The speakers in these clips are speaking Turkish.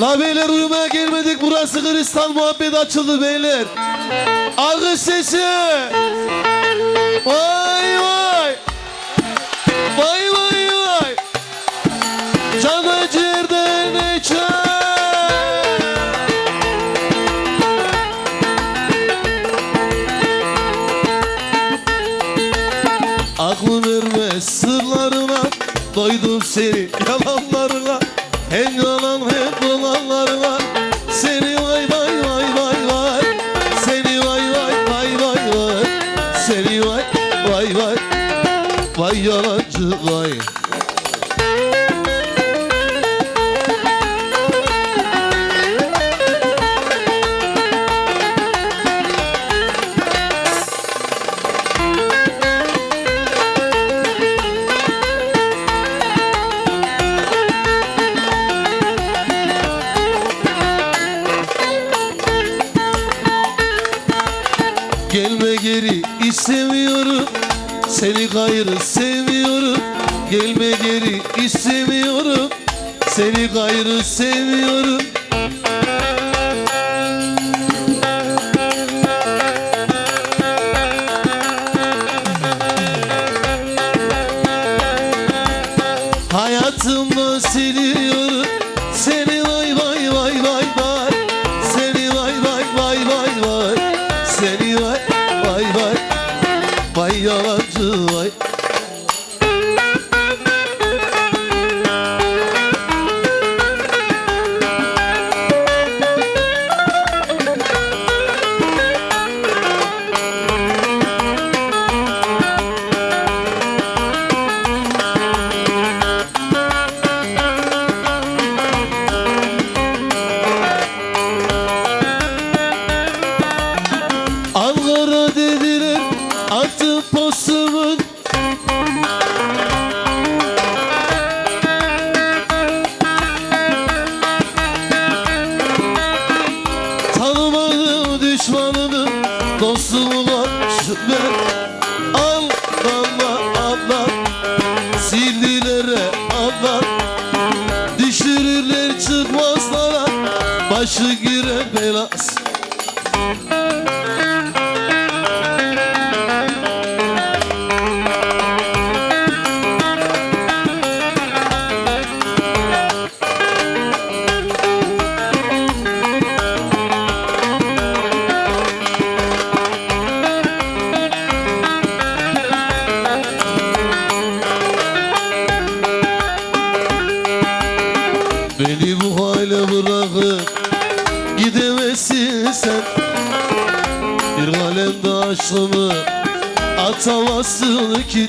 La beyler uyumaya gelmedik. Burası kristal muhabbet açıldı beyler. Alkış sesi. Vay vay. Vay vay vay. Canı ciğerden içer. Aklım ermez sırlarına Doydum seni yalanlarına Hem yalan hem dolanlarına Seni vay vay vay vay vay. Seni vay vay vay vay vay. Seni vay vay vay. Vay yalancı vay geri istemiyorum Seni gayrı sevmiyorum Gelme geri istemiyorum Seni gayrı sevmiyorum Başı girer belas gidemezsin sen. Bir kalemde aşkımı atamazsın ki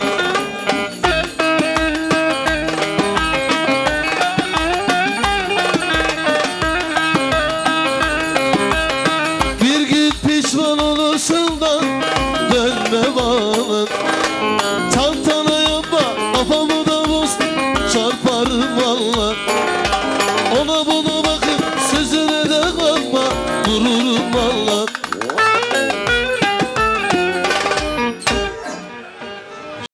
durur mal